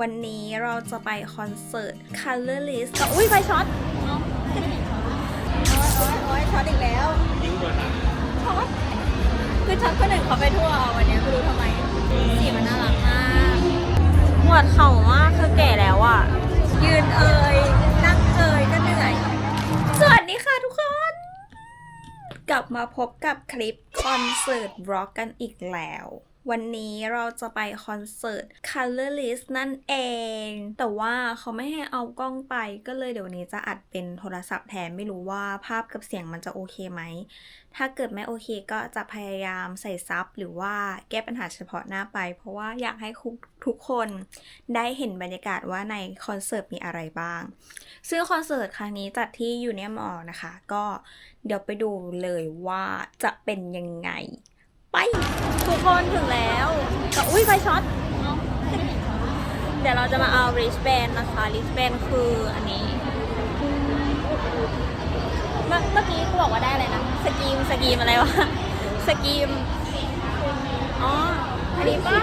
วันนี้เราจะไปคอนเสิร์ต Colorless กับอุ้ยไฟช็อตโอ๊ยโอ๊ยช็อตอีกแล้วช็อตคือช็อตคนอื่นเขาไปทั่ววันนี้ไม่รู้ทำไมสีมันน่ารักมากปวดเข่ามากคือแก่แล้วอะ ยืนเอ่ยนั่งเอ่ยก็เหนื่อย สวัสดีค่ะทุกคน กลับมาพบกับคลิปคอนเสิร์ตร็อกกันอีกแล้ว วันนี้เราจะไปคอนเสิร์ต Colorless นั่นเอง แต่ว่าเขาไม่ให้เอากล้องไปก็เลยเดี๋ยวนนี้จะอัดเป็นโทรศัพท์แทนไม่รู้ว่าภาพกับเสียงมันจะโอเคไหม ถ้าเกิดไม่โอเคก็จะพยายามใส่ซับหรือว่าแก้ปัญหาเฉพาะหน้าไป เพราะว่าอยากให้ทุกคนได้เห็นบรรยากาศว่าในคอนเสิร์ตมีอะไรบ้าง ซึ่งคอนเสิร์ตครั้งนี้จัดที่ยูเนียมอลนะคะ ก็เดี๋ยวไปดูเลยว่าจะเป็นยังไง ไป ทุกคนถึงแล้วก็อุ้ยไฟช็อต เดี๋ยวเราจะมาเอา wristband นะคะ wristband คืออันนี้ เมื่อเมื่อกี้กูบอกว่าได้อะไรนะ สกีม สกีมอะไรวะ สกีม อ๋ออันนี้ปะ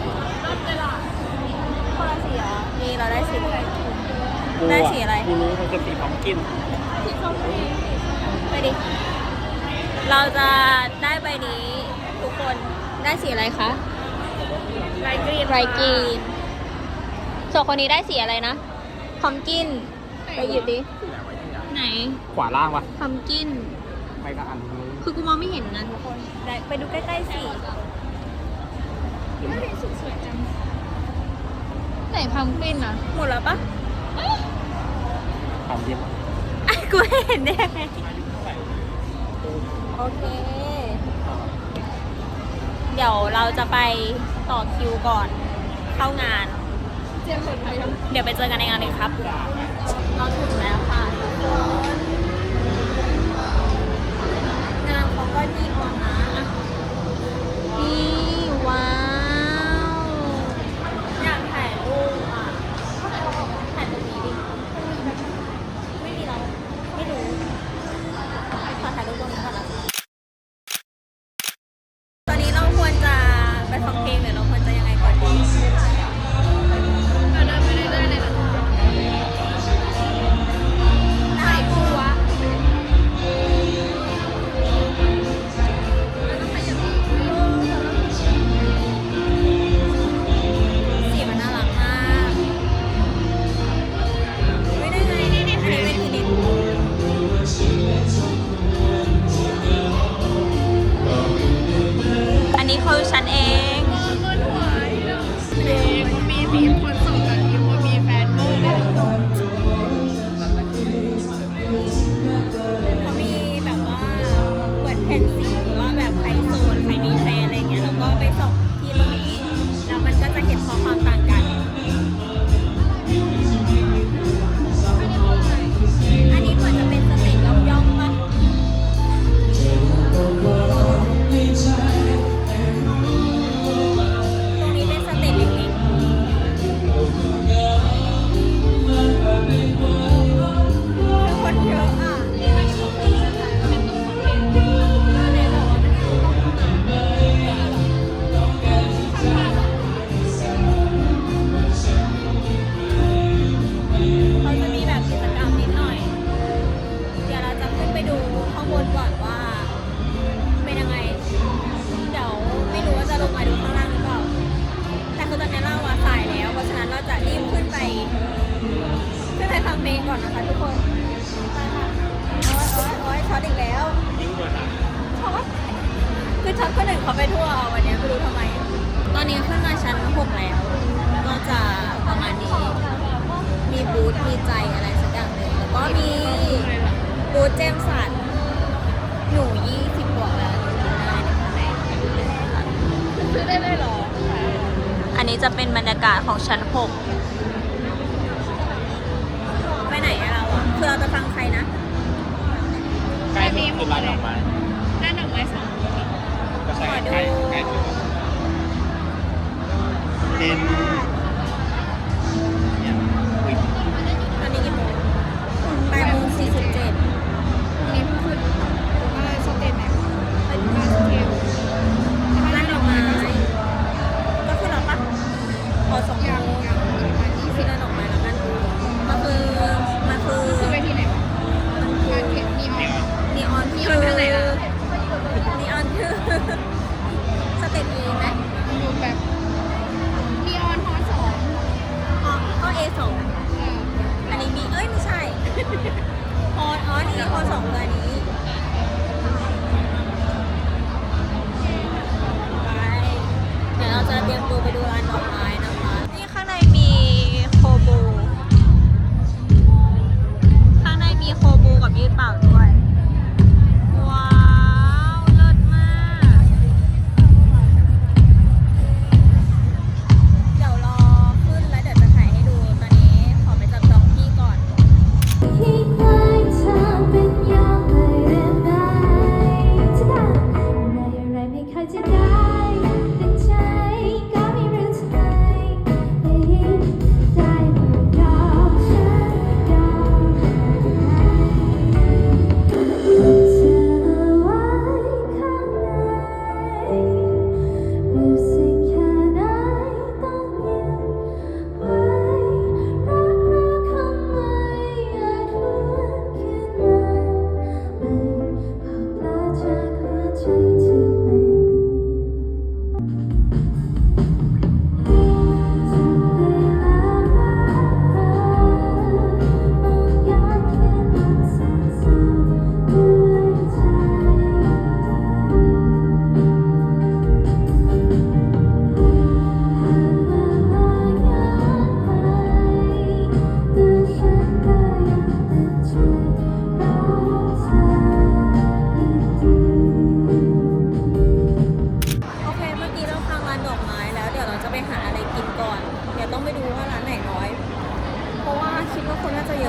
คนละสีเหรอนี่เราได้สีได้สีอะไร กูรู้มันคือสีของกิน ไปดิ เราจะได้ใบนี้ทุก คนได้สีอะไรคะไรกรีนไรกรีนส่วนคนนี้ได้สีอะไรนะพอมกินไปหยิบดิไหนขวาล่างวะพอมกินไม่ก็อันนู้นคือกูมองไม่เห็นนะทุกคนได้ไปดูใกล้ๆสิไหนพัมกินอะหมดแล้วปะความเย็นไอ้กูไม่เห็นได้ยังไงโอเค เดี๋ยวเราจะไปต่อคิวก่อนเข้างาน เดี๋ยวไปเจอกันในงานเลยครับ เราถึงแล้วค่ะ เหากาศของชั้นหกไปไหนอะเราอะคือเราจะฟังใครนะ ใกล้ที่สุดร้านดอกไม้ด้านดอกไม้สองก็ใช่ใกล้ใกล้ที่สุดเป็น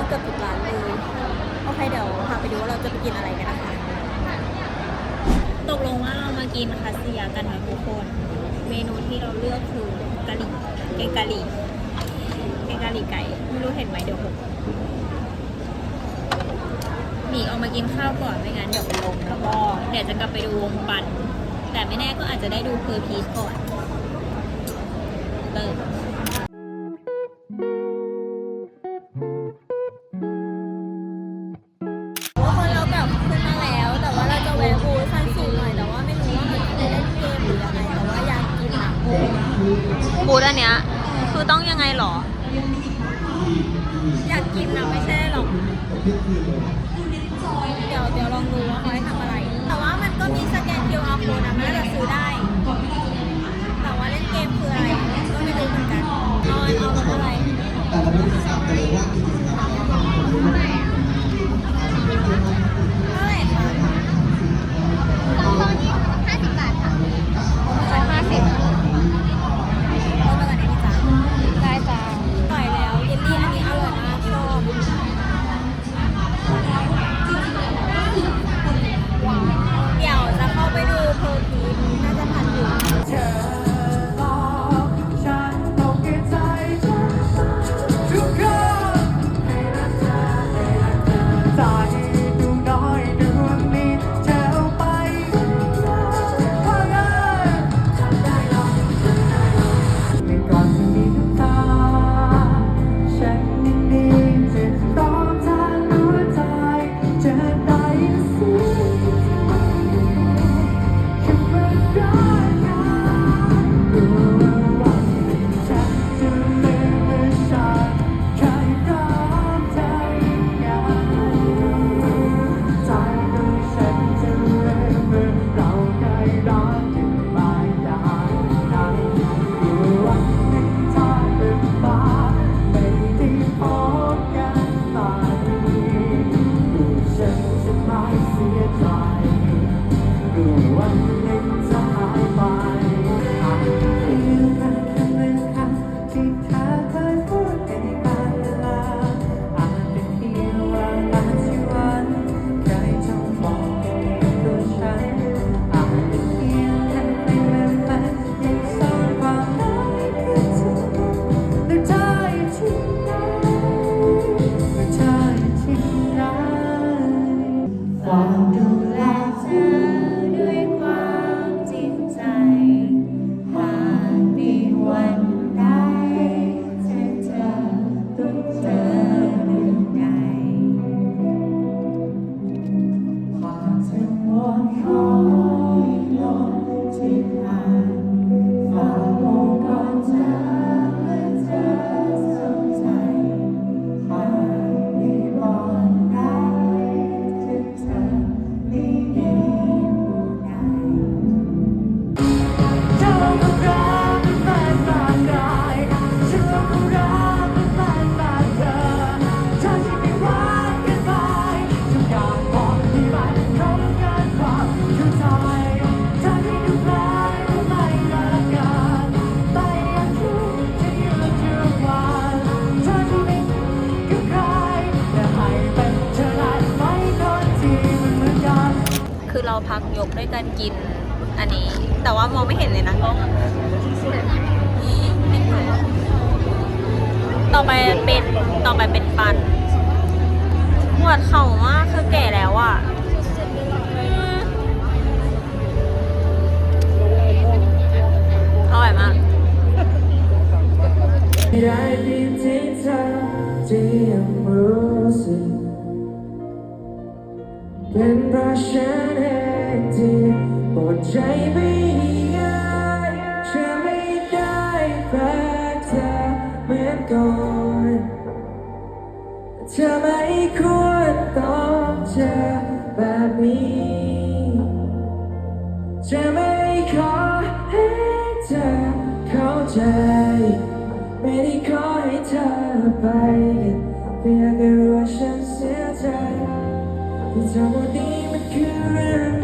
กือบทุกร้านเลยโอเคเดี๋ยวพาไปดูว่าเราจะไปกินอะไรกันนะคะตกลงว่าเรามากินคาสเซียกันนะทุกคน เมนูที่เราเลือกคือกะหรี่แกงกะหรี่แกงกะหรี่ไก่ไม่รู้เห็นไหมเดี๋ยวผมหนีออกมากินข้าวก่อนไม่งั้นเดี๋ยวเป็นลมแล้วก็เดี๋ยวจะกลับไปดูวงปั่นแต่ไม่แน่ก็อาจจะได้ดูเพอร์พีชก่อนเติม เดี๋ยวเดี๋ยวลองดูว่าเขาให้ทำอะไร แต่ว่ามันก็มีสแกน QR code นะนก็จะซื้อได้ แต่ว่าเล่นเกมคืออะไรก็ไม่รู้เหมือกันอนอาอ่เราไม่ไษาเลยว่ากิจกรรมของ one. ต่อไปเป็นต่อไปเป็นปันหวดเข่ามากคือแก่แล้วอะอร่อยมากไเอ้สึป็นราะฉันเงที่ปวดใจไป ธอไม่ควรต้องเจอแบบนี้จะไม่ขอให้เธอเข้าใจ ไม่ได้ขอให้เธอไปเพียงแต่รู้ว่าฉันเสียใจที่ทั้งหมดนี้มันคือเรื่อง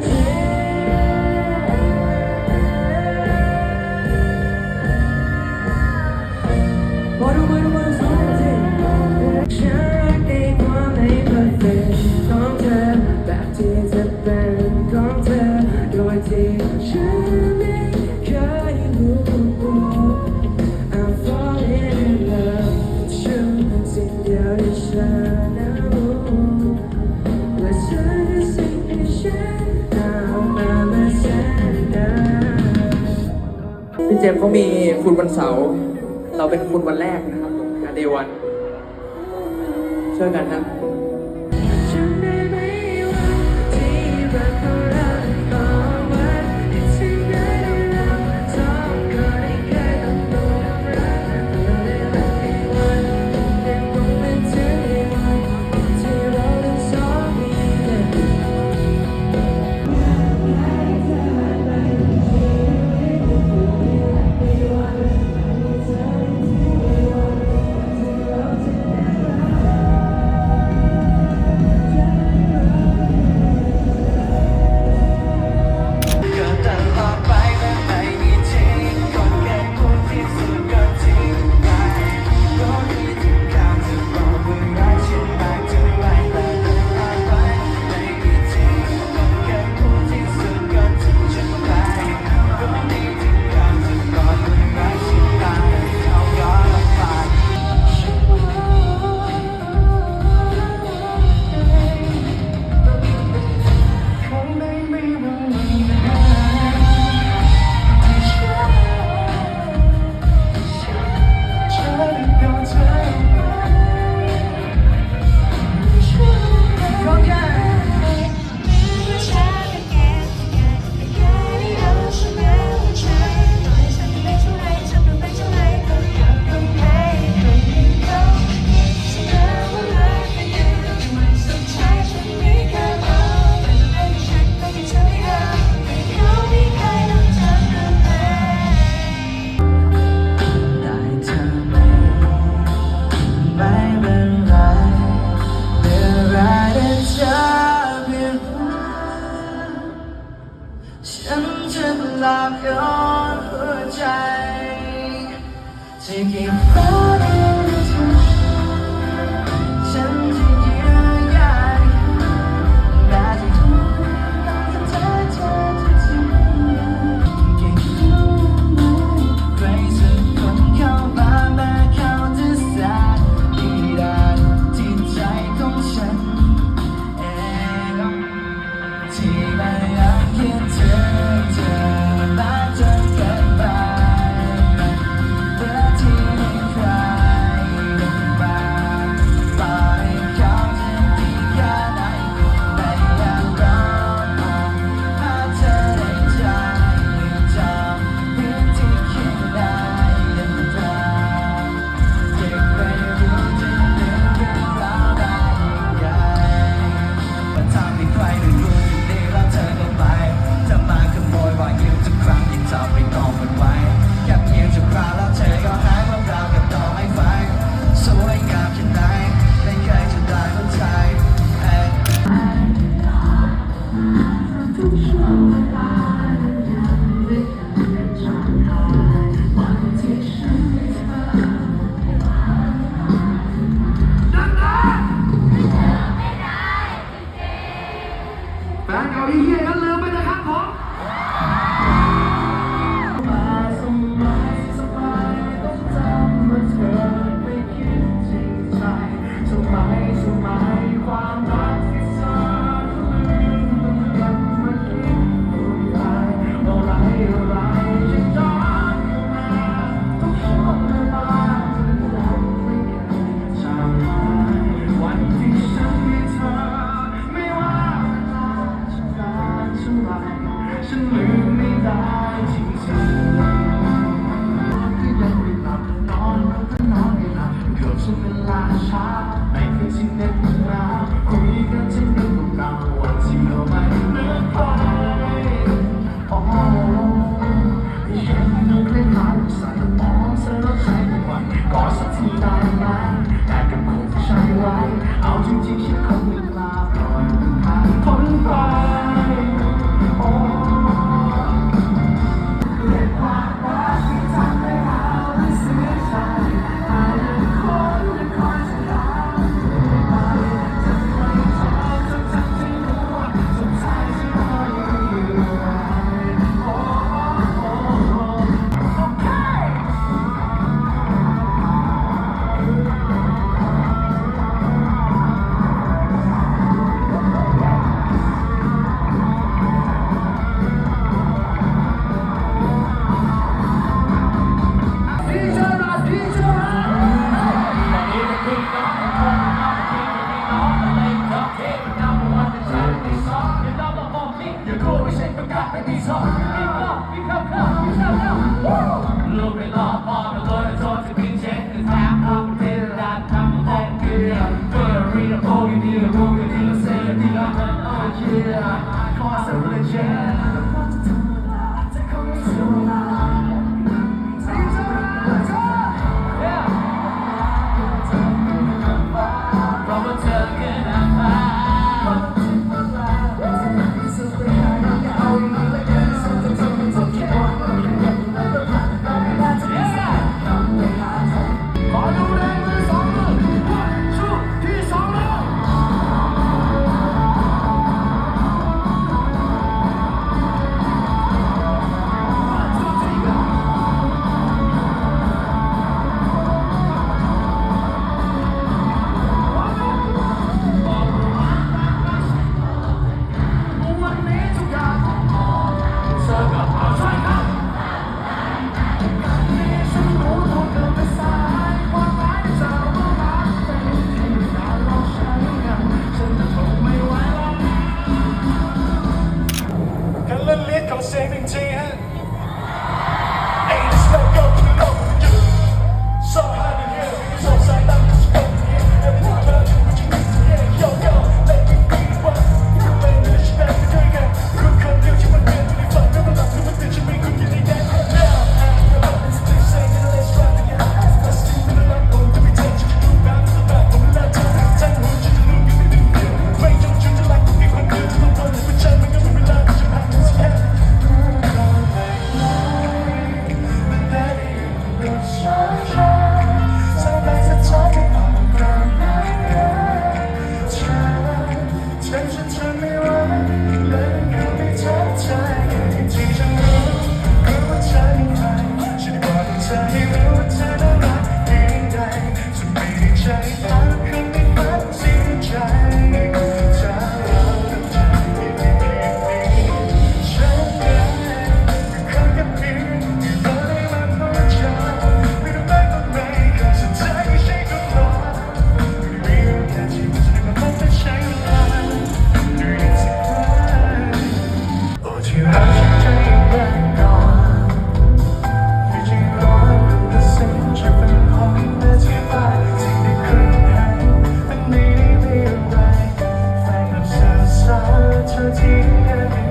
จมเขามีคุณวันเสาร์เราเป็นคุณวันแรกนะครับเดวันเช่วกันนะ ที่ไม่อยาจคิดเธอาวเ